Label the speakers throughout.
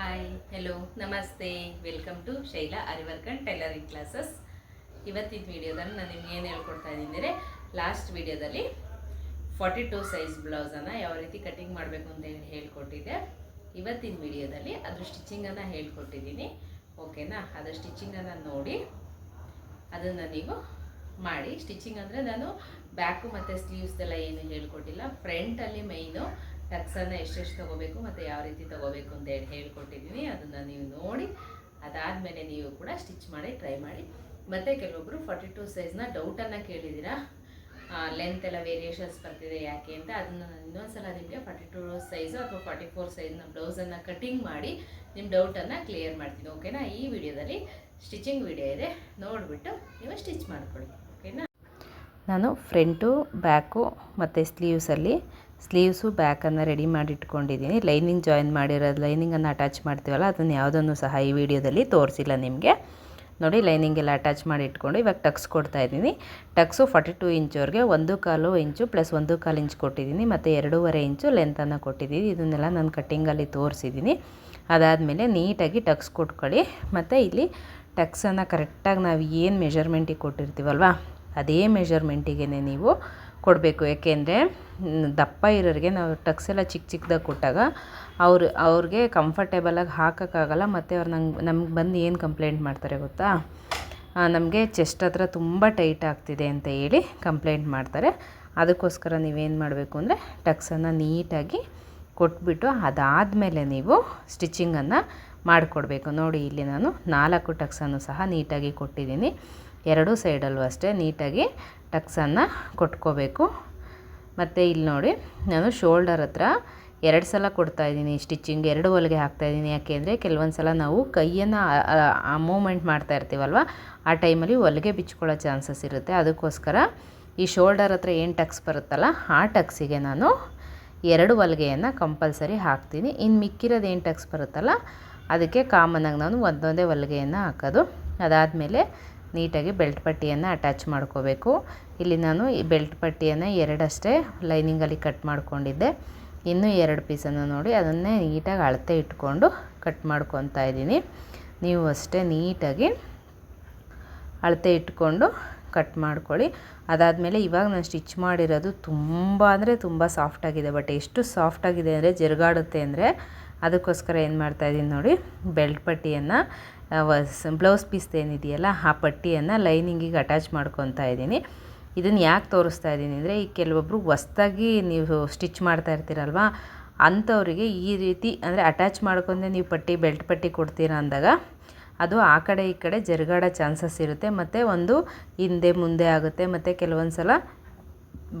Speaker 1: Hi hello ನಮಸ್ತೆ. Welcome to Shaila ಅರಿವರ್ಕನ್ tailoring classes ಇವತ್ತಿನ ವಿಡಿಯೋದಲ್ಲಿ ನಾನು ನಿಮ್ಗೆ ಏನು ಹೇಳ್ಕೊಡ್ತಾ ಇದ್ದೀನಿ ಅಂದರೆ ಲಾಸ್ಟ್ ವಿಡಿಯೋದಲ್ಲಿ ಫಾರ್ಟಿ ಟೂ ಸೈಜ್ ಬ್ಲೌಸನ್ನು ಯಾವ ರೀತಿ ಕಟಿಂಗ್ ಮಾಡಬೇಕು ಅಂತ ಹೇಳಿ ಹೇಳ್ಕೊಟ್ಟಿದ್ದೆ. ಇವತ್ತಿನ ವಿಡಿಯೋದಲ್ಲಿ ಅದ್ರ ಸ್ಟಿಚಿಂಗನ್ನು ಹೇಳ್ಕೊಟ್ಟಿದ್ದೀನಿ. ಓಕೆನಾ ಅದ್ರ ಸ್ಟಿಚಿಂಗನ್ನು ನೋಡಿ, ಅದನ್ನು ನೀವು ಮಾಡಿ. ಸ್ಟಿಚಿಂಗ್ ಅಂದರೆ ನಾನು ಬ್ಯಾಕು ಮತ್ತು ಸ್ಲೀವ್ಸ್ದೆಲ್ಲ ಏನು ಹೇಳ್ಕೊಟ್ಟಿಲ್ಲ. ಫ್ರಂಟಲ್ಲಿ ಮೈನು ಟಕ್ಸನ್ನು ಎಷ್ಟೆಷ್ಟು ತೊಗೋಬೇಕು ಮತ್ತು ಯಾವ ರೀತಿ ತೊಗೋಬೇಕು ಅಂತ ಹೇಳಿ ಹೇಳ್ಕೊಟ್ಟಿದ್ದೀನಿ ಅದನ್ನು ನೀವು ನೋಡಿ, ಅದಾದಮೇಲೆ ನೀವು ಕೂಡ ಸ್ಟಿಚ್ ಮಾಡಿ ಟ್ರೈ ಮಾಡಿ. ಮತ್ತು ಕೆಲವೊಬ್ಬರು ಫಾರ್ಟಿ ಟು ಸೈಜ್ನ ಡೌಟನ್ನು ಕೇಳಿದ್ದೀರಾ? ಲೆಂತ್ ಎಲ್ಲ ವೇರಿಯೇಷನ್ಸ್ ಬರ್ತಿದೆ ಯಾಕೆ ಅಂತ ಅದನ್ನು ನಾನು ಇನ್ನೊಂದ್ಸಲ ನಿಮಗೆ ಫಾರ್ಟಿ ಟು ಸೈಜು ಅಥವಾ ಫಾರ್ಟಿ ಫೋರ್ ಸೈಜ್ನ ಬ್ಲೌಸನ್ನು ಕಟಿಂಗ್ ಮಾಡಿ ನಿಮ್ಮ ಡೌಟನ್ನು ಕ್ಲಿಯರ್ ಮಾಡ್ತೀನಿ. ಓಕೆನಾ ಈ ವಿಡಿಯೋದಲ್ಲಿ ಸ್ಟಿಚಿಂಗ್ ವಿಡಿಯೋ ಇದೆ. ನೋಡಿಬಿಟ್ಟು ನೀವು ಸ್ಟಿಚ್ ಮಾಡ್ಕೊಳ್ಳಿ. ಓಕೆನಾ ನಾನು ಫ್ರಂಟು ಬ್ಯಾಕು ಮತ್ತು ಸ್ಲೀವ್ಸಲ್ಲಿ ಸ್ಲೀವ್ಸು ಬ್ಯಾಕನ್ನು ರೆಡಿ ಮಾಡಿ ಇಟ್ಕೊಂಡಿದ್ದೀನಿ ಲೈನಿಂಗ್ ಜಾಯಿನ್ ಮಾಡಿರೋದು, ಲೈನಿಂಗನ್ನು ಅಟ್ಯಾಚ್ ಮಾಡ್ತೀವಲ್ಲ, ಅದನ್ನು ಯಾವುದನ್ನು ಸಹ ಈ ವಿಡಿಯೋದಲ್ಲಿ ತೋರಿಸಿಲ್ಲ ನಿಮಗೆ. ನೋಡಿ ಲೈನಿಂಗ್ ಎಲ್ಲ ಅಟ್ಯಾಚ್ ಮಾಡಿ ಇಟ್ಕೊಂಡು ಇವಾಗ ಟಕ್ಸ್ ಕೊಡ್ತಾ ಇದ್ದೀನಿ. ಟಕ್ಸು ಫಾರ್ಟಿ ಟು ಇಂಚವ್ರಿಗೆ ಒಂದು ಕಾಲು ಇಂಚು ಪ್ಲಸ್ ಒಂದು ಕಾಲು ಇಂಚ್ ಕೊಟ್ಟಿದ್ದೀನಿ, ಮತ್ತು ಎರಡೂವರೆ ಇಂಚು ಲೆಂತನ್ನು ಕೊಟ್ಟಿದ್ದೀನಿ. ಇದನ್ನೆಲ್ಲ ನಾನು ಕಟ್ಟಿಂಗಲ್ಲಿ ತೋರಿಸಿದ್ದೀನಿ. ಅದಾದಮೇಲೆ ನೀಟಾಗಿ ಟಕ್ಸ್ ಕೊಟ್ಕೊಳ್ಳಿ. ಮತ್ತು ಇಲ್ಲಿ ಟಕ್ಸನ್ನು ಕರೆಕ್ಟಾಗಿ ನಾವು ಏನು ಮೆಷರ್ಮೆಂಟಿಗೆ ಕೊಟ್ಟಿರ್ತೀವಲ್ವ, ಅದೇ ಮೆಷರ್ಮೆಂಟಿಗೆ ನೀವು ಕೊಡಬೇಕು. ಯಾಕೆಂದರೆ ದಪ್ಪ ಇರೋರಿಗೆ ನಾವು ಟಕ್ಸ್ ಎಲ್ಲ ಚಿಕ್ಕ ಚಿಕ್ಕದಾಗಿ ಕೊಟ್ಟಾಗ ಅವ್ರು, ಅವ್ರಿಗೆ ಕಂಫರ್ಟೇಬಲಾಗಿ ಹಾಕೋಕ್ಕಾಗಲ್ಲ, ಮತ್ತು ಅವ್ರು ನಂಗೆ, ನಮ್ಗೆ ಬಂದು ಏನು ಕಂಪ್ಲೇಂಟ್ ಮಾಡ್ತಾರೆ ಗೊತ್ತಾ? ನಮಗೆ ಚೆಸ್ಟ್ ಹತ್ರ ತುಂಬ ಟೈಟ್ ಆಗ್ತಿದೆ ಅಂತ ಹೇಳಿ ಕಂಪ್ಲೇಂಟ್ ಮಾಡ್ತಾರೆ. ಅದಕ್ಕೋಸ್ಕರ ನೀವೇನು ಮಾಡಬೇಕು ಅಂದರೆ, ಟಕ್ಸನ್ನು ನೀಟಾಗಿ ಕೊಟ್ಬಿಟ್ಟು ಅದಾದಮೇಲೆ ನೀವು ಸ್ಟಿಚಿಂಗನ್ನು ಮಾಡಿಕೊಡ್ಬೇಕು. ನೋಡಿ, ಇಲ್ಲಿ ನಾನು ನಾಲ್ಕು ಟಕ್ಸನ್ನು ಸಹ ನೀಟಾಗಿ ಕೊಟ್ಟಿದ್ದೀನಿ. ಎರಡೂ ಸೈಡಲ್ಲೂ ಅಷ್ಟೇ ನೀಟಾಗಿ ಟಕ್ಸನ್ನು ಕೊಟ್ಕೋಬೇಕು. ಮತ್ತು ಇಲ್ಲಿ ನೋಡಿ, ನಾನು ಶೋಲ್ಡರ್ ಹತ್ರ ಎರಡು ಸಲ ಕೊಡ್ತಾಯಿದ್ದೀನಿ ಸ್ಟಿಚಿಂಗ್ ಎರಡು ಹೊಲಿಗೆ ಹಾಕ್ತಾಯಿದ್ದೀನಿ ಯಾಕೆಂದರೆ ಕೆಲವೊಂದು ಸಲ ನಾವು ಕೈಯನ್ನು ಮೂಮೆಂಟ್ ಮಾಡ್ತಾ ಇರ್ತೀವಲ್ವ, ಆ ಟೈಮಲ್ಲಿ ಹೊಲಿಗೆ ಬಿಚ್ಕೊಳ್ಳೋ ಚಾನ್ಸಸ್ ಇರುತ್ತೆ. ಅದಕ್ಕೋಸ್ಕರ ಈ ಶೋಲ್ಡರ್ ಹತ್ರ ಏನು ಟಕ್ಸ್ ಬರುತ್ತಲ್ಲ, ಆ ಟಕ್ಸಿಗೆ ನಾನು ಎರಡು ಹೊಲಿಗೆಯನ್ನು ಕಂಪಲ್ಸರಿ ಹಾಕ್ತೀನಿ. ಇನ್ನು ಮಿಕ್ಕಿರೋದು ಏನು ಟಕ್ಸ್ ಬರುತ್ತಲ್ಲ, ಅದಕ್ಕೆ ಕಾಮನಾಗಿ ನಾನು ಒಂದೊಂದೇ ಹೊಲಿಗೆಯನ್ನು ಹಾಕೋದು. ಅದಾದಮೇಲೆ ನೀಟಾಗಿ ಬೆಲ್ಟ್ ಪಟ್ಟಿಯನ್ನು ಅಟ್ಯಾಚ್ ಮಾಡ್ಕೋಬೇಕು. ಇಲ್ಲಿ ನಾನು ಈ ಬೆಲ್ಟ್ ಪಟ್ಟಿಯನ್ನು ಎರಡಷ್ಟೇ ಲೈನಿಂಗಲ್ಲಿ ಕಟ್ ಮಾಡ್ಕೊಂಡಿದ್ದೆ. ಇನ್ನೂ ಎರಡು ಪೀಸನ್ನು ನೋಡಿ, ಅದನ್ನೇ ನೀಟಾಗಿ ಅಳತೆ ಇಟ್ಕೊಂಡು ಕಟ್ ಮಾಡ್ಕೊತಾ ಇದ್ದೀನಿ. ನೀವು ಅಷ್ಟೇ ನೀಟಾಗಿ ಅಳತೆ ಇಟ್ಕೊಂಡು ಕಟ್ ಮಾಡ್ಕೊಳ್ಳಿ. ಅದಾದಮೇಲೆ ಇವಾಗ ನಾನು ಸ್ಟಿಚ್ ಮಾಡಿರೋದು ತುಂಬ ಅಂದರೆ ತುಂಬ ಸಾಫ್ಟಾಗಿದೆ ಬಟ್ ಎಷ್ಟು ಸಾಫ್ಟಾಗಿದೆ ಅಂದರೆ ಜರುಗಾಡುತ್ತೆ ಅಂದರೆ ಅದಕ್ಕೋಸ್ಕರ ಏನು ಮಾಡ್ತಾ ಇದ್ದೀನಿ ನೋಡಿ ಬೆಲ್ಟ್ ಪಟ್ಟಿಯನ್ನು ಬ್ಲೌಸ್ ಪೀಸ್ ಏನಿದೆಯಲ್ಲ, ಆ ಪಟ್ಟಿಯನ್ನು ಲೈನಿಂಗಿಗೆ ಅಟ್ಯಾಚ್ ಮಾಡ್ಕೊತಾ ಇದ್ದೀನಿ ಇದನ್ನು ಯಾಕೆ ತೋರಿಸ್ತಾ ಇದ್ದೀನಿ ಅಂದರೆ, ಈ ಕೆಲವೊಬ್ಬರು ಹೊಸ್ದಾಗಿ ನೀವು ಸ್ಟಿಚ್ ಮಾಡ್ತಾ ಇರ್ತೀರಲ್ವ, ಅಂಥವರಿಗೆ ಈ ರೀತಿ ಅಂದರೆ ಅಟ್ಯಾಚ್ ಮಾಡ್ಕೊಂಡೆ ನೀವು ಪಟ್ಟಿ ಬೆಲ್ಟ್ ಪಟ್ಟಿ ಕೊಡ್ತೀರಾ ಅಂದಾಗ, ಅದು ಆ ಕಡೆ ಈ ಕಡೆ ಜರುಗಾಡೋ ಚಾನ್ಸಸ್ ಇರುತ್ತೆ. ಮತ್ತು ಒಂದು ಹಿಂದೆ ಮುಂದೆ ಆಗುತ್ತೆ, ಮತ್ತು ಕೆಲವೊಂದು ಸಲ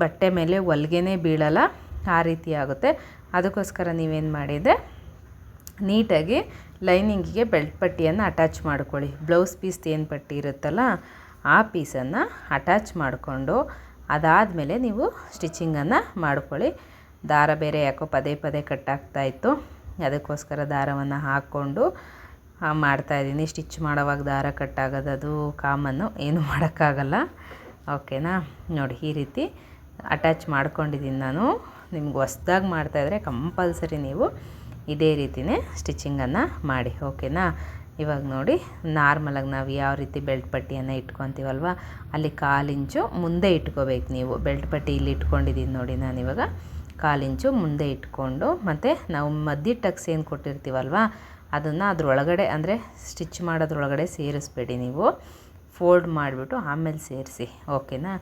Speaker 1: ಬಟ್ಟೆ ಮೇಲೆ ಹೊಲ್ಗೆನೇ ಬೀಳಲ್ಲ, ಆ ರೀತಿ ಆಗುತ್ತೆ. ಅದಕ್ಕೋಸ್ಕರ ನೀವೇನು ಮಾಡಿದರೆ ನೀಟಾಗಿ ಲೈನಿಂಗಿಗೆ ಬೆಲ್ಟ್ ಪಟ್ಟಿಯನ್ನು ಅಟ್ಯಾಚ್ ಮಾಡ್ಕೊಳ್ಳಿ. ಬ್ಲೌಸ್ ಪೀಸ್ ಏನು ಪಟ್ಟಿ ಇರುತ್ತಲ್ಲ, ಆ ಪೀಸನ್ನು ಅಟ್ಯಾಚ್ ಮಾಡಿಕೊಂಡು ಅದಾದಮೇಲೆ ನೀವು ಸ್ಟಿಚಿಂಗನ್ನು ಮಾಡ್ಕೊಳ್ಳಿ. ದಾರ ಬೇರೆ ಯಾಕೋ ಪದೇ ಪದೇ ಕಟ್ಟಾಗ್ತಾಯಿತ್ತು ಅದಕ್ಕೋಸ್ಕರ ದಾರವನ್ನು ಹಾಕ್ಕೊಂಡು ಮಾಡ್ತಾಯಿದ್ದೀನಿ ಸ್ಟಿಚ್ ಮಾಡೋವಾಗ ದಾರ ಕಟ್ಟಾಗೋದು ಅದು ಕಾಮನ್ನು ಏನು ಮಾಡೋಕ್ಕಾಗಲ್ಲ. ಓಕೆನಾ? ನೋಡಿ, ಈ ರೀತಿ ಅಟ್ಯಾಚ್ ಮಾಡ್ಕೊಂಡಿದ್ದೀನಿ ನಾನು. ನಿಮ್ಗೆ ಹೊಸ್ದಾಗಿ ಮಾಡ್ತಾಯಿದ್ರೆ ಕಂಪಲ್ಸರಿ ನೀವು ಇದೇ ರೀತಿಯೇ ಸ್ಟಿಚಿಂಗನ್ನು ಮಾಡಿ, ಓಕೆನಾ? ಇವಾಗ ನೋಡಿ ನಾರ್ಮಲಾಗಿ ನಾವು ಯಾವ ರೀತಿ ಬೆಲ್ಟ್ ಪಟ್ಟಿಯನ್ನು ಇಟ್ಕೊತೀವಲ್ವ, ಅಲ್ಲಿ ಕಾಲು ಇಂಚು ಮುಂದೆ ಇಟ್ಕೋಬೇಕು ನೀವು. ಬೆಲ್ಟ್ ಪಟ್ಟಿ ಇಲ್ಲಿ ಇಟ್ಕೊಂಡಿದ್ದೀನಿ ನೋಡಿ ನಾನಿವಾಗ ಕಾಲು ಇಂಚು ಮುಂದೆ ಇಟ್ಕೊಂಡು, ಮತ್ತು ನಾವು ಮಧ್ಯ ಟಕ್ಸ್ ಏನು ಕೊಟ್ಟಿರ್ತೀವಲ್ವ, ಅದನ್ನು ಅದರೊಳಗಡೆ ಅಂದರೆ ಸ್ಟಿಚ್ ಮಾಡೋದ್ರೊಳಗಡೆ ಸೇರಿಸ್ಬೇಡಿ ನೀವು. ಫೋಲ್ಡ್ ಮಾಡಿಬಿಟ್ಟು ಆಮೇಲೆ ಸೇರಿಸಿ, ಓಕೆನಾ?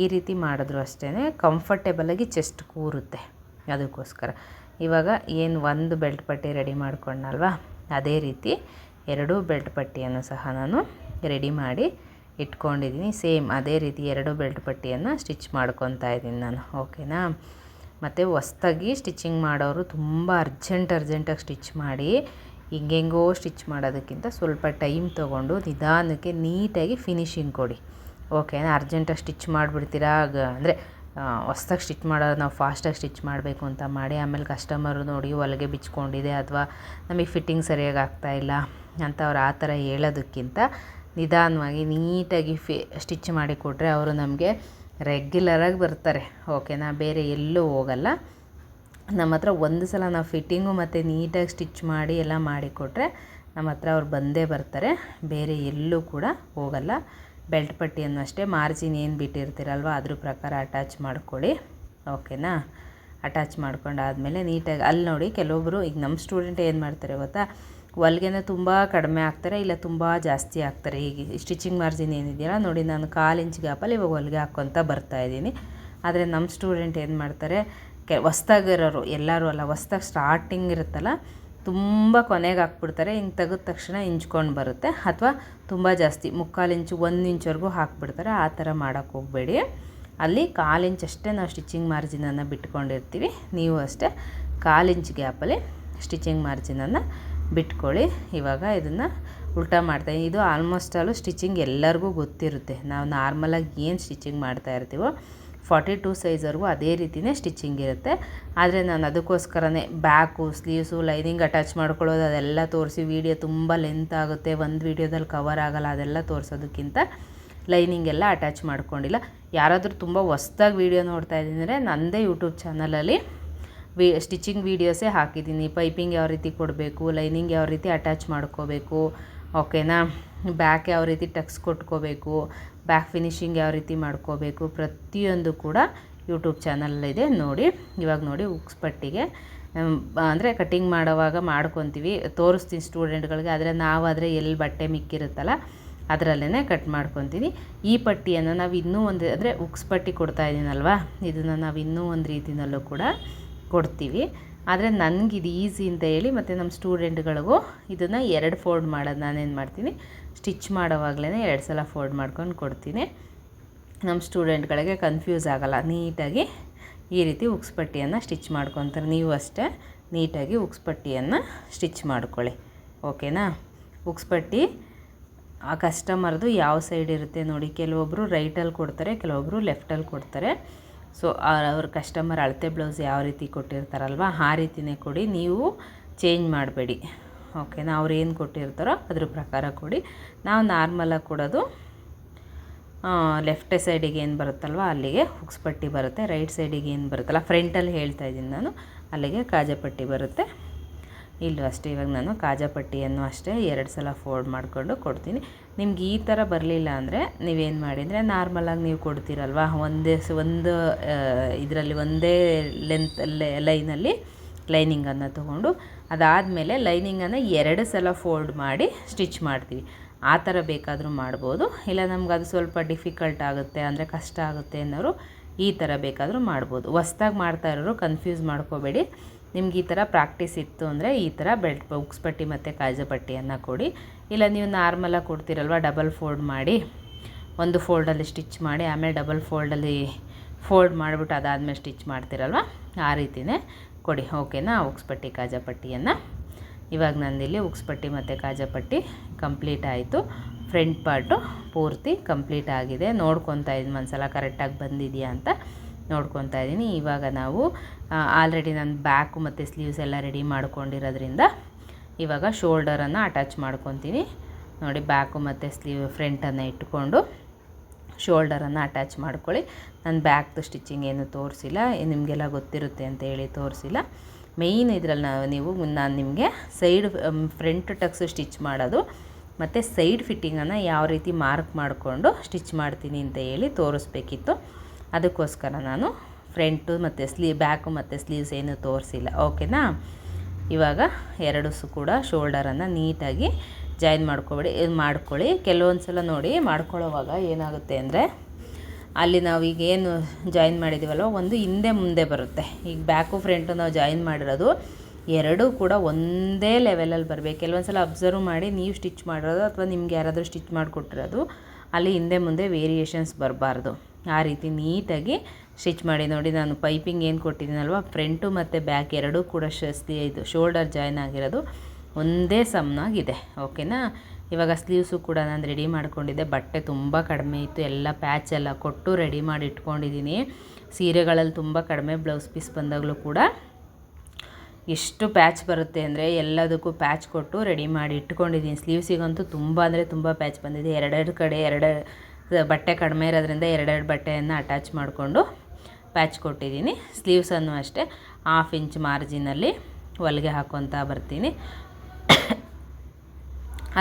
Speaker 1: ಈ ರೀತಿ ಮಾಡಿದ್ರು ಅಷ್ಟೇ ಕಂಫರ್ಟೇಬಲಾಗಿ ಚೆಸ್ಟ್ ಕೂರುತ್ತೆ. ಅದಕ್ಕೋಸ್ಕರ. ಇವಾಗ ಏನು ಒಂದು ಬೆಲ್ಟ್ ಪಟ್ಟಿ ರೆಡಿ ಮಾಡ್ಕೊಂಡಲ್ವ? ಅದೇ ರೀತಿ ಎರಡೂ ಬೆಲ್ಟ್ ಪಟ್ಟಿಯನ್ನು ಸಹ ನಾನು ರೆಡಿ ಮಾಡಿ ಇಟ್ಕೊಂಡಿದ್ದೀನಿ. ಸೇಮ್ ಅದೇ ರೀತಿ ಎರಡು ಬೆಲ್ಟ್ ಪಟ್ಟಿಯನ್ನು ಸ್ಟಿಚ್ ಮಾಡ್ಕೊತಾ ಇದ್ದೀನಿ ನಾನು. ಓಕೆನಾ? ಮತ್ತು ಹೊಸ್ತಾಗಿ ಸ್ಟಿಚಿಂಗ್ ಮಾಡೋರು ತುಂಬ ಅರ್ಜೆಂಟ್ ಅರ್ಜೆಂಟಾಗಿ ಸ್ಟಿಚ್ ಮಾಡಿ, ಹಿಂಗೆಂಗೋ ಸ್ಟಿಚ್ ಮಾಡೋದಕ್ಕಿಂತ ಸ್ವಲ್ಪ ಟೈಮ್ ತೊಗೊಂಡು ನಿಧಾನಕ್ಕೆ ನೀಟಾಗಿ ಫಿನಿಶಿಂಗ್ ಕೊಡಿ. ಓಕೆನಾ? ಅರ್ಜೆಂಟಾಗಿ ಸ್ಟಿಚ್ ಮಾಡಿಬಿಡ್ತೀರಾ? ಅಂದರೆ ಹೊಸ್ದಾಗಿ ಸ್ಟಿಚ್ ಮಾಡೋದು ನಾವು ಫಾಸ್ಟಾಗಿ ಸ್ಟಿಚ್ ಮಾಡಬೇಕು ಅಂತ ಮಾಡಿ ಆಮೇಲೆ ಕಸ್ಟಮರು ನೋಡಿ ಹೊಲಿಗೆ ಬಿಚ್ಕೊಂಡಿದೆ ಅಥವಾ ನಮಗೆ ಫಿಟ್ಟಿಂಗ್ ಸರಿಯಾಗಿ ಆಗ್ತಾಯಿಲ್ಲ ಅಂತ ಅವ್ರು ಆ ಥರ ಹೇಳೋದಕ್ಕಿಂತ ನಿಧಾನವಾಗಿ ನೀಟಾಗಿ ಫಿ ಸ್ಟಿಚ್ ಮಾಡಿ ಕೊಟ್ಟರೆ ಅವರು ನಮಗೆ ರೆಗ್ಯುಲರಾಗಿ ಬರ್ತಾರೆ. ಓಕೆನಾ ಬೇರೆ ಎಲ್ಲೂ ಹೋಗಲ್ಲ. ನಮ್ಮ ಹತ್ರ ಒಂದು ಸಲ ನಾವು ಫಿಟ್ಟಿಂಗು ಮತ್ತು ನೀಟಾಗಿ ಸ್ಟಿಚ್ ಮಾಡಿ ಎಲ್ಲ ಮಾಡಿಕೊಟ್ರೆ ನಮ್ಮ ಹತ್ರ ಅವ್ರು ಬಂದೇ ಬರ್ತಾರೆ. ಬೇರೆ ಎಲ್ಲೂ ಕೂಡ ಹೋಗಲ್ಲ. ಬೆಲ್ಟ್ ಪಟ್ಟಿಯನ್ನು ಅಷ್ಟೇ, ಮಾರ್ಜಿನ್ ಏನು ಬಿಟ್ಟಿರ್ತೀರಲ್ವ ಅದ್ರ ಪ್ರಕಾರ ಅಟ್ಯಾಚ್ ಮಾಡ್ಕೊಳ್ಳಿ. ಓಕೆನಾ ಅಟ್ಯಾಚ್ ಮಾಡ್ಕೊಂಡಾದಮೇಲೆ ನೀಟಾಗಿ, ಅಲ್ಲಿ ನೋಡಿ ಕೆಲವೊಬ್ಬರು ಈಗ ನಮ್ಮ ಸ್ಟೂಡೆಂಟ್ ಏನು ಮಾಡ್ತಾರೆ ಗೊತ್ತಾ? ಹೊಲ್ಗೆನ ತುಂಬ ಕಡಿಮೆ ಹಾಕ್ತಾರೆ, ಇಲ್ಲ ತುಂಬ ಜಾಸ್ತಿ ಹಾಕ್ತಾರೆ. ಈಗ ಸ್ಟಿಚಿಂಗ್ ಮಾರ್ಜಿನ್ ಏನಿದೆಯಲ್ಲ, ನೋಡಿ ನಾನು ಕಾಲು ಇಂಚ್ ಗ್ಯಾಪಲ್ಲಿ ಇವಾಗ ಹೊಲಿಗೆ ಹಾಕ್ಕೊತ ಬರ್ತಾಯಿದ್ದೀನಿ ಆದರೆ ನಮ್ಮ ಸ್ಟೂಡೆಂಟ್ ಏನು ಮಾಡ್ತಾರೆ, ಕೆ ಹೊಸ್ದಾಗಿರೋರು ಎಲ್ಲರೂ ಅಲ್ಲ, ಹೊಸ್ದಾಗಿ ಸ್ಟಾರ್ಟಿಂಗ್ ಇರುತ್ತಲ್ಲ ತುಂಬ ಕೊನೆಗೆ ಹಾಕ್ಬಿಡ್ತಾರೆ ಹಿಂಗೆ ತೆಗೆದ ತಕ್ಷಣ ಇಂಚ್ಕೊಂಡು ಬರುತ್ತೆ. ಅಥವಾ ತುಂಬ ಜಾಸ್ತಿ, ಮುಕ್ಕಾಲು ಇಂಚು, ಒಂದು ಇಂಚ್ವರೆಗೂ ಹಾಕ್ಬಿಡ್ತಾರೆ. ಆ ಥರ ಮಾಡೋಕ್ಕೆ ಹೋಗಬೇಡಿ. ಅಲ್ಲಿ ಕಾಲು ಅಷ್ಟೇ ನಾವು ಸ್ಟಿಚಿಂಗ್ ಮಾರ್ಜಿನನ್ನು ಬಿಟ್ಕೊಂಡಿರ್ತೀವಿ. ನೀವು ಅಷ್ಟೇ ಕಾಲು ಇಂಚ್ ಗ್ಯಾಪಲ್ಲಿ ಸ್ಟಿಚಿಂಗ್ ಮಾರ್ಜಿನನ್ನು ಬಿಟ್ಕೊಳ್ಳಿ. ಇವಾಗ ಇದನ್ನು ಉಲ್ಟಾ ಮಾಡ್ತಾ, ಇದು ಆಲ್ಮೋಸ್ಟ್ ಆಲು ಸ್ಟಿಚಿಂಗ್ ಎಲ್ಲರಿಗೂ ಗೊತ್ತಿರುತ್ತೆ. ನಾವು ನಾರ್ಮಲಾಗಿ ಏನು ಸ್ಟಿಚಿಂಗ್ ಮಾಡ್ತಾ ಇರ್ತೀವೋ ಫಾರ್ಟಿ ಟೂ ಸೈಜ್ವರೆಗೂ ಅದೇ ರೀತಿಯೇ ಸ್ಟಿಚ್ಚಿಂಗ್ ಇರುತ್ತೆ. ಆದರೆ ನಾನು ಅದಕ್ಕೋಸ್ಕರನೇ ಬ್ಯಾಕು, ಸ್ಲೀವ್ಸು, ಲೈನಿಂಗ್ ಅಟ್ಯಾಚ್ ಮಾಡ್ಕೊಳ್ಳೋದು ಅದೆಲ್ಲ ತೋರಿಸಿ ವೀಡಿಯೋ ತುಂಬ ಲೆಂತ್ ಆಗುತ್ತೆ. ಒಂದು ವೀಡಿಯೋದಲ್ಲಿ ಕವರ್ ಆಗೋಲ್ಲ, ಅದೆಲ್ಲ ತೋರಿಸೋದಕ್ಕಿಂತ ಲೈನಿಂಗ್ ಎಲ್ಲ ಅಟ್ಯಾಚ್ ಮಾಡ್ಕೊಂಡಿಲ್ಲ. ಯಾರಾದರೂ ತುಂಬ ಹೊಸ್ದಾಗಿ ವೀಡಿಯೋ ನೋಡ್ತಾ ಇದ್ದೀನಂದರೆ ನಂದೇ ಯೂಟ್ಯೂಬ್ ಚಾನಲಲ್ಲಿ ವಿ, ಸ್ಟಿಚಿಂಗ್ ವೀಡಿಯೋಸೇ ಹಾಕಿದ್ದೀನಿ. ಪೈಪಿಂಗ್ ಯಾವ ರೀತಿ ಕೊಡಬೇಕು, ಲೈನಿಂಗ್ ಯಾವ ರೀತಿ ಅಟ್ಯಾಚ್ ಮಾಡ್ಕೋಬೇಕು ಓಕೆನಾ? ಬ್ಯಾಕ್ ಯಾವ ರೀತಿ ಟಕ್ಸ್ ಕೊಟ್ಕೋಬೇಕು, ಬ್ಯಾಕ್ ಫಿನಿಶಿಂಗ್ ಯಾವ ರೀತಿ ಮಾಡ್ಕೋಬೇಕು ಪ್ರತಿಯೊಂದು ಕೂಡ ಯೂಟ್ಯೂಬ್ ಚಾನಲಲ್ಲಿದೆ ನೋಡಿ, ಇವಾಗ ನೋಡಿ ಉಕ್ಸ್ ಪಟ್ಟಿಗೆ. ಅಂದರೆ ಕಟ್ಟಿಂಗ್ ಮಾಡೋವಾಗ ಮಾಡ್ಕೊತೀವಿ. ತೋರಿಸ್ತೀನಿ ಸ್ಟೂಡೆಂಟ್ಗಳಿಗೆ, ಆದರೆ ನಾವಾದರೆ ಎಲ್ಲಿ ಬಟ್ಟೆ ಮಿಕ್ಕಿರುತ್ತಲ್ಲ ಅದರಲ್ಲೇ ಕಟ್ ಮಾಡ್ಕೊತೀನಿ ಈ ಪಟ್ಟಿಯನ್ನು ನಾವು ಇನ್ನೂ ಒಂದು, ಅಂದರೆ ಉಕ್ಸ್ ಪಟ್ಟಿ ಕೊಡ್ತಾ ಇದ್ದೀನಲ್ವಾ? ಇದನ್ನು ನಾವು ಇನ್ನೂ ಒಂದು ರೀತಿಯಲ್ಲೂ ಕೂಡ ಕೊಡ್ತೀವಿ. ಆದರೆ ನನಗಿದು ಈಸಿ ಅಂತ ಹೇಳಿ ಮತ್ತು ನಮ್ಮ ಸ್ಟೂಡೆಂಟ್ಗಳಿಗೂ ಇದನ್ನು ಎರಡು ಫೋಲ್ಡ್ ಮಾಡೋದು ನಾನೇನು ಮಾಡ್ತೀನಿ. ಸ್ಟಿಚ್ ಮಾಡೋವಾಗಲೇ ಎರಡು ಸಲ ಫೋಲ್ಡ್ ಮಾಡ್ಕೊಂಡು ಕೊಡ್ತೀನಿ. ನಮ್ಮ ಸ್ಟೂಡೆಂಟ್ಗಳಿಗೆ ಕನ್ಫ್ಯೂಸ್ ಆಗೋಲ್ಲ. ನೀಟಾಗಿ ಈ ರೀತಿ ಉಕ್ಸ್ಪಟ್ಟಿಯನ್ನು ಸ್ಟಿಚ್ ಮಾಡ್ಕೊತಾರೆ. ನೀವು ಅಷ್ಟೇ ನೀಟಾಗಿ ಉಕ್ಸ್ಪಟ್ಟಿಯನ್ನು ಸ್ಟಿಚ್ ಮಾಡ್ಕೊಳ್ಳಿ. ಓಕೆನಾ? ಉಕ್ಸ್ಪಟ್ಟಿ ಆ ಕಸ್ಟಮರ್ದು ಯಾವ ಸೈಡ್ ಇರುತ್ತೆ ನೋಡಿ. ಕೆಲವೊಬ್ಬರು ರೈಟಲ್ಲಿ ಕೊಡ್ತಾರೆ ಕೆಲವೊಬ್ಬರು ಲೆಫ್ಟಲ್ಲಿ ಕೊಡ್ತಾರೆ. ಸೊ ಅವ್ರ ಕಸ್ಟಮರ್ ಅಳತೆ ಬ್ಲೌಸ್ ಯಾವ ರೀತಿ ಕೊಟ್ಟಿರ್ತಾರಲ್ವ, ಆ ರೀತಿಯೇ ಕೊಡಿ, ನೀವು ಚೇಂಜ್ ಮಾಡಬೇಡಿ. ಓಕೆನಾ ಅವ್ರು ಏನು ಕೊಟ್ಟಿರ್ತಾರೋ ಅದ್ರ ಪ್ರಕಾರ ಕೊಡಿ. ನಾವು ನಾರ್ಮಲಾಗಿ ಕೊಡೋದು ಲೆಫ್ಟ್ ಸೈಡಿಗೆ ಏನು ಬರುತ್ತಲ್ವ, ಅಲ್ಲಿಗೆ ಹುಕ್ಸ್ ಪಟ್ಟಿ ಬರುತ್ತೆ ರೈಟ್ ಸೈಡಿಗೆ ಏನು ಬರುತ್ತಲ್ಲ ಫ್ರಂಟಲ್ಲಿ ಹೇಳ್ತಾ ಇದ್ದೀನಿ ನಾನು, ಅಲ್ಲಿಗೆ ಕಾಜಪಟ್ಟಿ ಬರುತ್ತೆ. ಇಲ್ಲೂ ಅಷ್ಟೇ, ಇವಾಗ ನಾನು ಕಾಜಾಪಟ್ಟಿಯನ್ನು ಅಷ್ಟೇ ಎರಡು ಸಲ ಫೋಲ್ಡ್ ಮಾಡಿಕೊಂಡು ಕೊಡ್ತೀನಿ. ನಿಮ್ಗೆ ಈ ಥರ ಬರಲಿಲ್ಲ ಅಂದರೆ ನೀವೇನು ಮಾಡಿ ಅಂದರೆ ನಾರ್ಮಲಾಗಿ ನೀವು ಕೊಡ್ತೀರಲ್ವ? ಒಂದೇ ಒಂದು ಇದರಲ್ಲಿ ಒಂದೇ ಲೆಂತ್ ಲೈನಲ್ಲಿ ಲೈನಿಂಗನ್ನು ತೊಗೊಂಡು ಅದಾದಮೇಲೆ ಲೈನಿಂಗನ್ನು ಎರಡು ಸಲ ಫೋಲ್ಡ್ ಮಾಡಿ ಸ್ಟಿಚ್ ಮಾಡ್ತೀವಿ. ಆ ಥರ ಬೇಕಾದರೂ ಮಾಡ್ಬೋದು. ಇಲ್ಲ ನಮ್ಗೆ ಅದು ಸ್ವಲ್ಪ ಡಿಫಿಕಲ್ಟ್ ಆಗುತ್ತೆ ಅಂದರೆ ಕಷ್ಟ ಆಗುತ್ತೆ ಅನ್ನೋರು ಈ ಥರ ಬೇಕಾದರೂ ಮಾಡ್ಬೋದು. ಹೊಸ್ದಾಗಿ ಮಾಡ್ತಾ ಇರೋರು ಕನ್ಫ್ಯೂಸ್ ಮಾಡ್ಕೋಬೇಡಿ. ನಿಮ್ಗೆ ಈ ಥರ ಪ್ರಾಕ್ಟೀಸ್ ಇತ್ತು ಅಂದರೆ ಈ ಥರ ಬೆಲ್ಟ್ ಉಕ್ಸ್ ಪಟ್ಟಿ ಮತ್ತು ಕಾಜು ಪಟ್ಟಿಯನ್ನು ಕೊಡಿ. ಇಲ್ಲ ನೀವು ನಾರ್ಮಲಾಗಿ ಕೊಡ್ತೀರಲ್ವ ಡಬಲ್ ಫೋಲ್ಡ್ ಮಾಡಿ, ಒಂದು ಫೋಲ್ಡಲ್ಲಿ ಸ್ಟಿಚ್ ಮಾಡಿ, ಆಮೇಲೆ ಡಬಲ್ ಫೋಲ್ಡಲ್ಲಿ ಫೋಲ್ಡ್ ಮಾಡಿಬಿಟ್ಟು ಅದಾದಮೇಲೆ ಸ್ಟಿಚ್ ಮಾಡ್ತೀರಲ್ವ? ಆ ರೀತಿಯೇ ಕೊಡಿ. ಓಕೆನಾ ಉಕ್ಸ್ ಪಟ್ಟಿ, ಕಾಜಾ ಪಟ್ಟಿಯನ್ನು. ಇವಾಗ ನಂದಿಲ್ಲಿ ಉಕ್ಸ್ಪಟ್ಟಿ ಮತ್ತು ಕಾಜಾ ಪಟ್ಟಿ ಕಂಪ್ಲೀಟ್ ಆಯಿತು. ಫ್ರಂಟ್ ಪಾರ್ಟು ಪೂರ್ತಿ ಕಂಪ್ಲೀಟ್ ಆಗಿದೆ. ನೋಡ್ಕೊತಾ ಇದ್ದೀನಿ ಒಂದ್ಸಲ ಕರೆಕ್ಟಾಗಿ ಬಂದಿದೆಯಾ ಅಂತ ನೋಡ್ಕೊತಾ ಇದ್ದೀನಿ. ಇವಾಗ ನಾವು ಆಲ್ರೆಡಿ ನನ್ನ ಬ್ಯಾಕು ಮತ್ತು ಸ್ಲೀವ್ಸ್ ಎಲ್ಲ ರೆಡಿ ಮಾಡ್ಕೊಂಡಿರೋದ್ರಿಂದ ಇವಾಗ ಶೋಲ್ಡರನ್ನು ಅಟ್ಯಾಚ್ ಮಾಡ್ಕೊತೀನಿ. ನೋಡಿ ಬ್ಯಾಕು ಮತ್ತು ಸ್ಲೀವ್ ಫ್ರಂಟನ್ನು ಇಟ್ಕೊಂಡು ಶೋಲ್ಡರನ್ನು ಅಟ್ಯಾಚ್ ಮಾಡ್ಕೊಳ್ಳಿ. ನನ್ನ ಬ್ಯಾಕ್ದು ಸ್ಟಿಚಿಂಗ್ ಏನು ತೋರಿಸಿಲ್ಲ. ನಿಮಗೆಲ್ಲ ಗೊತ್ತಿರುತ್ತೆ ಅಂತ ಹೇಳಿ ತೋರಿಸಿಲ್ಲ. ಮೇಯ್ನ್ ಇದರಲ್ಲಿ ನಾವು, ನೀವು ನಾನು ನಿಮಗೆ ಸೈಡ್ ಫ್ರಂಟ್ ಟಕ್ಸು ಸ್ಟಿಚ್ ಮಾಡೋದು, ಮತ್ತು ಸೈಡ್ ಫಿಟ್ಟಿಂಗನ್ನು ಯಾವ ರೀತಿ ಮಾರ್ಕ್ ಮಾಡಿಕೊಂಡು ಸ್ಟಿಚ್ ಮಾಡ್ತೀನಿ ಅಂತ ಹೇಳಿ ತೋರಿಸ್ಬೇಕಿತ್ತು. ಅದಕ್ಕೋಸ್ಕರ ನಾನು ಫ್ರಂಟು ಮತ್ತು ಸ್ಲೀವ್ ಬ್ಯಾಕು ಮತ್ತು ಸ್ಲೀವ್ಸ್ ಏನು ತೋರಿಸಿಲ್ಲ. ಓಕೆನಾ? ಇವಾಗ ಎರಡು ಕೂಡ ಶೋಲ್ಡರನ್ನು ನೀಟಾಗಿ ಜಾಯಿನ್ ಮಾಡ್ಕೊಬೇಡಿ ಮಾಡ್ಕೊಳ್ಳಿ. ಕೆಲವೊಂದು ಸಲ ನೋಡಿ ಮಾಡ್ಕೊಳ್ಳೋವಾಗ ಏನಾಗುತ್ತೆ ಅಂದರೆ ಅಲ್ಲಿ ನಾವು ಈಗ ಏನು ಜಾಯಿನ್ ಮಾಡಿದ್ದೀವಲ್ವ, ಒಂದು ಹಿಂದೆ ಮುಂದೆ ಬರುತ್ತೆ. ಈಗ ಬ್ಯಾಕು ಫ್ರಂಟು ನಾವು ಜಾಯಿನ್ ಮಾಡಿರೋದು ಎರಡೂ ಕೂಡ ಒಂದೇ ಲೆವೆಲಲ್ಲಿ ಬರಬೇಕು. ಕೆಲವೊಂದು ಸಲ ಅಬ್ಸರ್ವ್ ಮಾಡಿ ನೀವು ಸ್ಟಿಚ್ ಮಾಡಿರೋದು ಅಥವಾ ನಿಮ್ಗೆ ಯಾರಾದರೂ ಸ್ಟಿಚ್ ಮಾಡಿಕೊಟ್ಟಿರೋದು, ಅಲ್ಲಿ ಹಿಂದೆ ಮುಂದೆ ವೇರಿಯೇಷನ್ಸ್ ಬರಬಾರ್ದು. ಆ ರೀತಿ ನೀಟಾಗಿ ಸ್ಟಿಚ್ ಮಾಡಿ ನೋಡಿ, ನಾನು ಪೈಪಿಂಗ್ ಏನು ಕೊಟ್ಟಿದ್ದೀನಲ್ವ? ಫ್ರಂಟು ಮತ್ತು ಬ್ಯಾಕ್ ಎರಡೂ ಕೂಡ ಶಸ್ತಿ ಇದು, ಶೋಲ್ಡರ್ ಜಾಯ್ನ್ ಆಗಿರೋದು ಒಂದೇ ಸಮನಾಗಿದೆ, ಓಕೆನಾ? ಇವಾಗ ಸ್ಲೀವ್ಸು ಕೂಡ ನಾನು ರೆಡಿ ಮಾಡ್ಕೊಂಡಿದ್ದೆ, ಬಟ್ಟೆ ತುಂಬ ಕಡಿಮೆ ಇತ್ತು, ಎಲ್ಲ ಪ್ಯಾಚ್ ಎಲ್ಲ ಕೊಟ್ಟು ರೆಡಿ ಮಾಡಿ ಇಟ್ಕೊಂಡಿದ್ದೀನಿ. ಸೀರೆಗಳಲ್ಲಿ ತುಂಬ ಕಡಿಮೆ ಬ್ಲೌಸ್ ಪೀಸ್ ಬಂದಾಗಲೂ ಕೂಡ ಎಷ್ಟು ಪ್ಯಾಚ್ ಬರುತ್ತೆ ಅಂದರೆ ಎಲ್ಲದಕ್ಕೂ ಪ್ಯಾಚ್ ಕೊಟ್ಟು ರೆಡಿ ಮಾಡಿ ಇಟ್ಕೊಂಡಿದ್ದೀನಿ. ಸ್ಲೀವ್ಸಿಗಂತೂ ತುಂಬ ಅಂದರೆ ತುಂಬ ಪ್ಯಾಚ್ ಬಂದಿದೆ, ಎರಡೆರಡು ಕಡೆ ಎರಡೆರಡು ಬಟ್ಟೆ ಕಡಿಮೆ ಇರೋದ್ರಿಂದ ಎರಡೆರಡು ಬಟ್ಟೆಯನ್ನು ಅಟ್ಯಾಚ್ ಮಾಡಿಕೊಂಡು ಪ್ಯಾಚ್ ಕೊಟ್ಟಿದ್ದೀನಿ. ಸ್ಲೀವ್ಸನ್ನು ಅಷ್ಟೇ ಹಾಫ್ ಇಂಚ್ ಮಾರ್ಜಿನಲ್ಲಿ ಹೊಲಿಗೆ ಹಾಕ್ಕೊತಾ ಬರ್ತೀನಿ.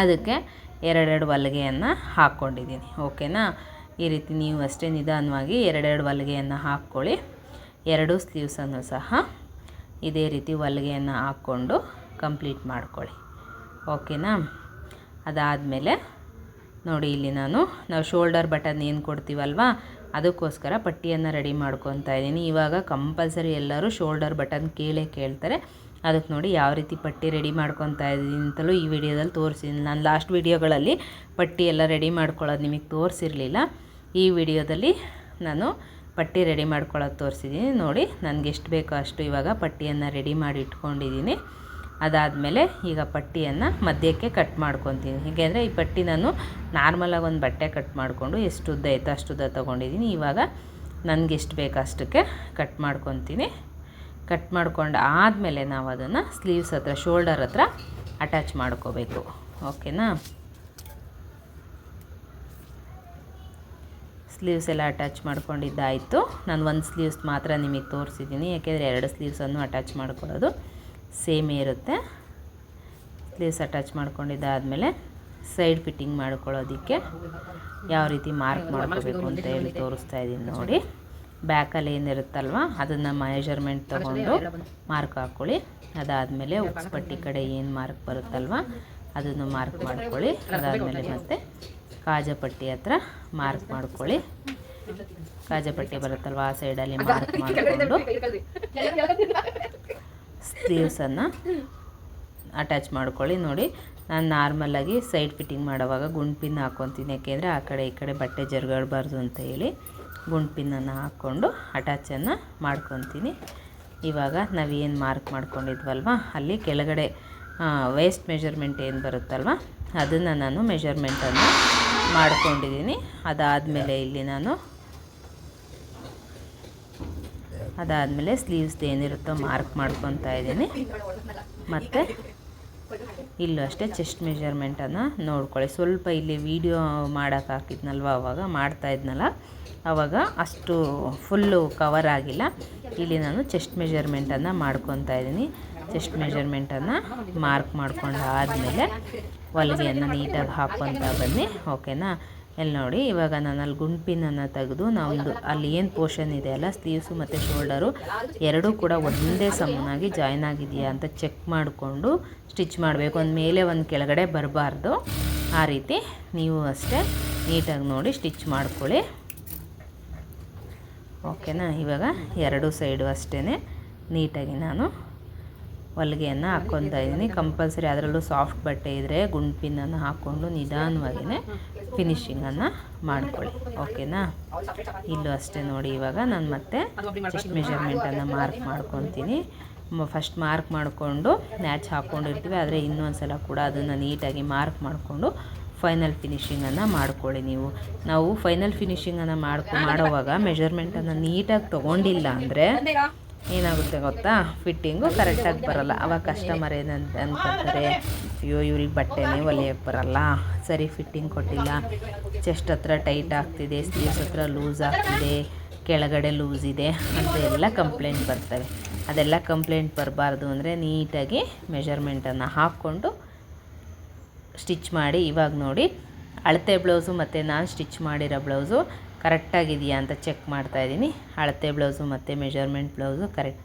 Speaker 1: ಅದಕ್ಕೆ ಎರಡೆರಡು ಹೊಲಿಗೆಯನ್ನು ಹಾಕ್ಕೊಂಡಿದ್ದೀನಿ. ಓಕೆನಾ ಈ ರೀತಿ ನೀವು ಅಷ್ಟೇ ನಿಧಾನವಾಗಿ ಎರಡೆರಡು ಹೊಲಿಗೆಯನ್ನು ಹಾಕ್ಕೊಳ್ಳಿ. ಎರಡು ಸ್ಲೀವ್ಸನ್ನು ಸಹ ಇದೇ ರೀತಿ ಹೊಲಿಗೆಯನ್ನು ಹಾಕ್ಕೊಂಡು ಕಂಪ್ಲೀಟ್ ಮಾಡ್ಕೊಳ್ಳಿ. ಓಕೆನಾ ಅದಾದಮೇಲೆ ನೋಡಿ, ಇಲ್ಲಿ ನಾನು, ನಾವು ಶೋಲ್ಡರ್ ಬಟನ್ ಏನು ಕೊಡ್ತೀವಲ್ವಾ, ಅದಕ್ಕೋಸ್ಕರ ಪಟ್ಟಿಯನ್ನು ರೆಡಿ ಮಾಡ್ಕೊತಾ ಇದ್ದೀನಿ. ಇವಾಗ ಕಂಪಲ್ಸರಿ ಎಲ್ಲರೂ ಶೋಲ್ಡರ್ ಬಟನ್ ಕೇಳೇ ಕೇಳ್ತಾರೆ. ಅದಕ್ಕೆ ನೋಡಿ, ಯಾವ ರೀತಿ ಪಟ್ಟಿ ರೆಡಿ ಮಾಡ್ಕೊತಾ ಇದ್ದೀನಿ ಅಂತಲೂ ಈ ವಿಡಿಯೋದಲ್ಲಿ ತೋರಿಸಿದ್ದೀನಿ. ನಾನು ಲಾಸ್ಟ್ ವಿಡಿಯೋಗಳಲ್ಲಿ ಪಟ್ಟಿ ಎಲ್ಲ ರೆಡಿ ಮಾಡ್ಕೊಳ್ಳೋದು ನಿಮಗೆ ತೋರಿಸಿರಲಿಲ್ಲ. ಈ ವಿಡಿಯೋದಲ್ಲಿ ನಾನು ಪಟ್ಟಿ ರೆಡಿ ಮಾಡ್ಕೊಳ್ಳೋದು ತೋರಿಸಿದ್ದೀನಿ. ನೋಡಿ, ನನಗೆ ಎಷ್ಟು ಬೇಕೋ ಅಷ್ಟು ಇವಾಗ ಪಟ್ಟಿಯನ್ನು ರೆಡಿ ಮಾಡಿ ಇಟ್ಕೊಂಡಿದ್ದೀನಿ. ಅದಾದಮೇಲೆ ಈಗ ಪಟ್ಟಿಯನ್ನು ಮಧ್ಯಕ್ಕೆ ಕಟ್ ಮಾಡ್ಕೊತೀನಿ. ಹೇಗೆಂದರೆ ಈ ಪಟ್ಟಿ ನಾನು ನಾರ್ಮಲಾಗಿ ಒಂದು ಬಟ್ಟೆ ಕಟ್ ಮಾಡಿಕೊಂಡು ಎಷ್ಟು ಉದ್ದ ಐತೆ ಅಷ್ಟು ಉದ್ದ ತೊಗೊಂಡಿದ್ದೀನಿ ಇವಾಗ ನನಗೆ ಎಷ್ಟು ಬೇಕು ಅಷ್ಟಕ್ಕೆ ಕಟ್ ಮಾಡ್ಕೊತೀನಿ. ಕಟ್ ಮಾಡ್ಕೊಂಡು ಆದಮೇಲೆ ನಾವು ಅದನ್ನು ಸ್ಲೀವ್ಸ್ ಹತ್ರ ಶೋಲ್ಡರ್ ಹತ್ರ ಅಟ್ಯಾಚ್ ಮಾಡ್ಕೋಬೇಕು. ಓಕೆನಾ ಸ್ಲೀವ್ಸ್ ಎಲ್ಲ ಅಟ್ಯಾಚ್ ಮಾಡ್ಕೊಂಡಿದ್ದಾಯಿತು. ನಾನು ಒಂದು ಸ್ಲೀವ್ಸ್ ಮಾತ್ರ ನಿಮಗೆ ತೋರಿಸಿದ್ದೀನಿ ಯಾಕೆಂದರೆ ಎರಡು ಸ್ಲೀವ್ಸನ್ನು ಅಟ್ಯಾಚ್ ಮಾಡ್ಕೊಳ್ಳೋದು. ಸೇಮ್ ಇರುತ್ತೆ. ಸ್ಲೀವ್ಸ್ ಅಟ್ಯಾಚ್ ಮಾಡ್ಕೊಂಡಿದ್ದಾದಮೇಲೆ ಸೈಡ್ ಫಿಟ್ಟಿಂಗ್ ಮಾಡ್ಕೊಳ್ಳೋದಕ್ಕೆ ಯಾವ ರೀತಿ ಮಾರ್ಕ್ ಮಾಡ್ಕೋಬೇಕು ಅಂತ ಹೇಳಿ ತೋರಿಸ್ತಾ ಇದ್ದೀನಿ ನೋಡಿ. ಬ್ಯಾಕಲ್ಲಿ ಏನಿರುತ್ತಲ್ವ ಅದನ್ನು ಮೆಜರ್ಮೆಂಟ್ ತೊಗೊಂಡು ಮಾರ್ಕ್ ಹಾಕ್ಕೊಳ್ಳಿ ಅದಾದಮೇಲೆ ಉಕ್ಸ್ ಪಟ್ಟಿ ಕಡೆ ಏನು ಮಾರ್ಕ್ ಬರುತ್ತಲ್ವ ಅದನ್ನು ಮಾರ್ಕ್ ಮಾಡ್ಕೊಳ್ಳಿ. ಅದಾದಮೇಲೆ ಮತ್ತೆ ಕಾಜಪಟ್ಟಿ ಹತ್ರ ಮಾರ್ಕ್ ಮಾಡ್ಕೊಳ್ಳಿ. ಕಾಜಪಟ್ಟಿ ಬರುತ್ತಲ್ವ ಆ ಸೈಡಲ್ಲಿ ಮಾರ್ಕ್ ಮಾಡಿಕೊಂಡು. ಸ್ಲೀವ್ಸನ್ನು ಅಟ್ಯಾಚ್ ಮಾಡ್ಕೊಳ್ಳಿ ನೋಡಿ. ನಾನು ನಾರ್ಮಲಾಗಿ ಸೈಡ್ ಫಿಟ್ಟಿಂಗ್ ಮಾಡೋವಾಗ ಗುಂಡು ಪಿನ್ ಹಾಕ್ಕೊತೀನಿ. ಯಾಕೆಂದರೆ ಆ ಕಡೆ ಈ ಕಡೆ ಬಟ್ಟೆ ಜರುಗಾಡಬಾರ್ದು ಅಂತ ಹೇಳಿ ಗುಂಡು ಪಿನ್ನನ್ನು ಹಾಕ್ಕೊಂಡು ಅಟ್ಯಾಚನ್ನು ಮಾಡ್ಕೊತೀನಿ. ಇವಾಗ ನಾವೇನು ಮಾರ್ಕ್ ಮಾಡ್ಕೊಂಡಿದ್ವಲ್ವ? ಅಲ್ಲಿ ಕೆಳಗಡೆ ವೇಸ್ಟ್ ಮೆಜರ್ಮೆಂಟ್ ಏನು ಬರುತ್ತಲ್ವ? ಅದನ್ನು ನಾನು ಮೆಜರ್ಮೆಂಟನ್ನು ಮಾಡ್ಕೊಂಡಿದ್ದೀನಿ. ಅದಾದಮೇಲೆ ಇಲ್ಲಿ ನಾನು ಅದಾದಮೇಲೆ ಸ್ಲೀವ್ಸ್ದು ಏನಿರುತ್ತೋ ಮಾರ್ಕ್ ಮಾಡ್ಕೊತಾ ಇದ್ದೀನಿ. ಮತ್ತು ಇಲ್ಲೂ ಅಷ್ಟೇ ಚೆಸ್ಟ್ ಮೆಜರ್ಮೆಂಟನ್ನು ನೋಡ್ಕೊಳ್ಳಿ. ಸ್ವಲ್ಪ ಇಲ್ಲಿ ವೀಡಿಯೋ ಮಾಡೋಕೆ ಹಾಕಿದ್ನಲ್ವ ಅವಾಗ? ಮಾಡ್ತಾ ಇದ್ನಲ್ಲ. ಆವಾಗ ಅಷ್ಟು ಫುಲ್ಲು ಕವರ್ ಆಗಿಲ್ಲ. ಇಲ್ಲಿ ನಾನು ಚೆಸ್ಟ್ ಮೆಜರ್ಮೆಂಟನ್ನು ಮಾಡ್ಕೊತಾ ಇದ್ದೀನಿ. ಚೆಸ್ಟ್ ಮೆಜರ್ಮೆಂಟನ್ನು ಮಾರ್ಕ್ ಮಾಡ್ಕೊಂಡು ಆದಮೇಲೆ ಹೊಲಿಗೆಯನ್ನು ನೀಟಾಗಿ ಹಾಕ್ಕೊತಾ ಬನ್ನಿ. ಓಕೆನಾ ಎಲ್ಲಿ ನೋಡಿ, ಇವಾಗ ನಾನು ಅಲ್ಲಿ ಗುಂಪಿನನ್ನು ತೆಗೆದು ನಾವೊಂದು ಅಲ್ಲಿ ಏನು ಪೋರ್ಷನ್ ಇದೆ ಅಲ್ಲ ಸ್ಲೀವ್ಸು ಮತ್ತು ಶೋಲ್ಡರು ಎರಡೂ ಕೂಡ ಒಂದೇ ಸಮನಾಗಿ ಜಾಯ್ನ್ ಆಗಿದೆಯಾ ಅಂತ ಚೆಕ್ ಮಾಡಿಕೊಂಡು ಸ್ಟಿಚ್ ಮಾಡಬೇಕು. ಒಂದು ಮೇಲೆ ಒಂದು ಕೆಳಗಡೆ ಬರಬಾರ್ದು. ಆ ರೀತಿ ನೀವು ಅಷ್ಟೇ ನೀಟಾಗಿ ನೋಡಿ ಸ್ಟಿಚ್ ಮಾಡ್ಕೊಳ್ಳಿ. ಓಕೆನಾ ಇವಾಗ ಎರಡು ಸೈಡು ಅಷ್ಟೇ ನೀಟಾಗಿ ನಾನು ಹೊಲಿಗೆಯನ್ನು ಹಾಕ್ಕೊತಾ ಇದ್ದೀನಿ. ಕಂಪಲ್ಸರಿ ಅದರಲ್ಲೂ ಸಾಫ್ಟ್ ಬಟ್ಟೆ ಇದ್ದರೆ ಗುಂಡು ಪಿನ್ನನ್ನು ಹಾಕ್ಕೊಂಡು ನಿಧಾನವಾಗಿಯೇ ಫಿನಿಶಿಂಗನ್ನು ಮಾಡ್ಕೊಳ್ಳಿ. ಓಕೆನಾ? ಇಲ್ಲೂ ಅಷ್ಟೇ ನೋಡಿ ಇವಾಗ ನಾನು ಮತ್ತೆ ಚೆಸ್ಟ್ ಮೆಷರ್ಮೆಂಟನ್ನು ಮಾರ್ಕ್ ಮಾಡ್ಕೊತೀನಿ. ಫಸ್ಟ್ ಮಾರ್ಕ್ ಮಾಡಿಕೊಂಡು ನ್ಯಾಚ್ ಹಾಕ್ಕೊಂಡಿರ್ತೀವಿ ಆದರೆ ಇನ್ನೊಂದು ಸಲ ಕೂಡ ಅದನ್ನು ನೀಟಾಗಿ ಮಾರ್ಕ್ ಮಾಡಿಕೊಂಡು ಫೈನಲ್ ಫಿನಿಷಿಂಗನ್ನು ಮಾಡ್ಕೊಳ್ಳಿ ನೀವು. ನಾವು ಫೈನಲ್ ಫಿನಿಷಿಂಗನ್ನು ಮಾಡ್ಕೊ, ಮಾಡೋವಾಗ ಮೆಷರ್ಮೆಂಟನ್ನು ನೀಟಾಗಿ ತೊಗೊಂಡಿಲ್ಲ ಅಂದರೆ ಏನಾಗುತ್ತೆ ಗೊತ್ತಾ? ಫಿಟ್ಟಿಂಗು ಕರೆಕ್ಟಾಗಿ ಬರಲ್ಲ. ಅವಾಗ ಕಸ್ಟಮರ್ ಏನಂತ ಅನ್ಕೊತಾರೆ ಅಯ್ಯೋ, ಇವ್ರಿಗೆ ಬಟ್ಟೆನೇ ಹೊಲಿಯೋಕ್ಕೆ ಬರಲ್ಲ. ಸರಿ ಫಿಟ್ಟಿಂಗ್ ಕೊಟ್ಟಿಲ್ಲ. ಚೆಸ್ಟ್ ಹತ್ರ ಟೈಟ್ ಆಗ್ತಿದೆ ಸ್ಲೀವ್ಸ್ ಹತ್ರ ಲೂಸ್ ಆಗ್ತಿದೆ, ಕೆಳಗಡೆ ಲೂಸ್ ಇದೆ ಅಂತ ಎಲ್ಲ ಕಂಪ್ಲೇಂಟ್ ಬರ್ತವೆ. ಅದೆಲ್ಲ ಕಂಪ್ಲೇಂಟ್ ಬರಬಾರ್ದು ಅಂದರೆ ನೀಟಾಗಿ ಮೆಷರ್ಮೆಂಟನ್ನು ಹಾಕ್ಕೊಂಡು ಸ್ಟಿಚ್ ಮಾಡಿ ಇವಾಗ ನೋಡಿ. ಅಳತೆ ಬ್ಲೌಸು ಮತ್ತು ನಾನು ಸ್ಟಿಚ್ ಮಾಡಿರೋ ಬ್ಲೌಸು ಕರೆಕ್ಟಾಗಿದೆಯಾ ಅಂತ ಚೆಕ್ ಮಾಡ್ತಾಯಿದ್ದೀನಿ ಅಳತೆ ಬ್ಲೌಸು ಮತ್ತು ಮೆಜರ್ಮೆಂಟ್ ಬ್ಲೌಸು ಕರೆಕ್ಟ್